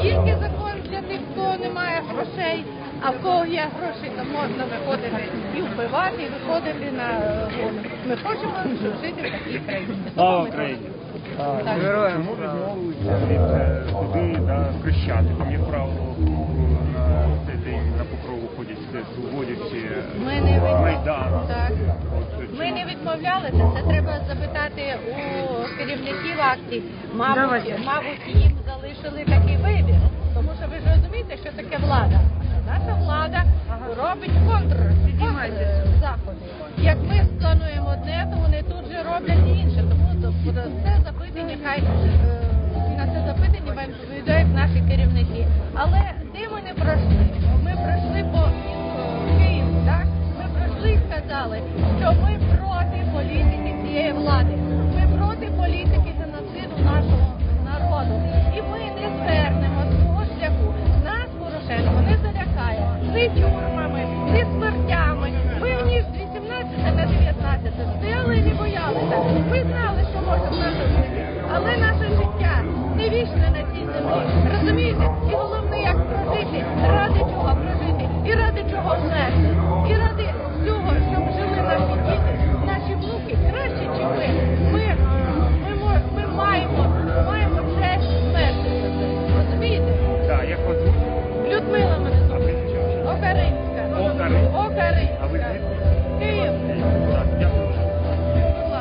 тільки закон для тих, хто не має грошей, а в кого є гроші, то можна виходити і вбивати, і виходити на вулицю. Ми хочемо жити в такій країні. Слава Україні! Героям Чому відмовилися від е, туди Хрещатиком, Відмовлялися, це треба запитати у керівників акцій. Мабуть, мабуть, їм залишили такий вибір. Тому що ви ж розумієте, що таке влада. Наша влада робить контр, контр заходи. Як ми сплануємо одне, то вони тут же роблять інше. Тому то- то це запитання, хай е, на це запитання вам відповідають наші керівники. Але де ми не пройшли? Ми пройшли по Києву, так? Ми пройшли і сказали, що ми не залякає ні тюрмами, зі смертями. Ми в ніж з 18 на 19 стояли і не боялися. Ми знали, що може в нас жити. Але наше життя не вічне на цій землі. Розумієте? І головне, Obrigado.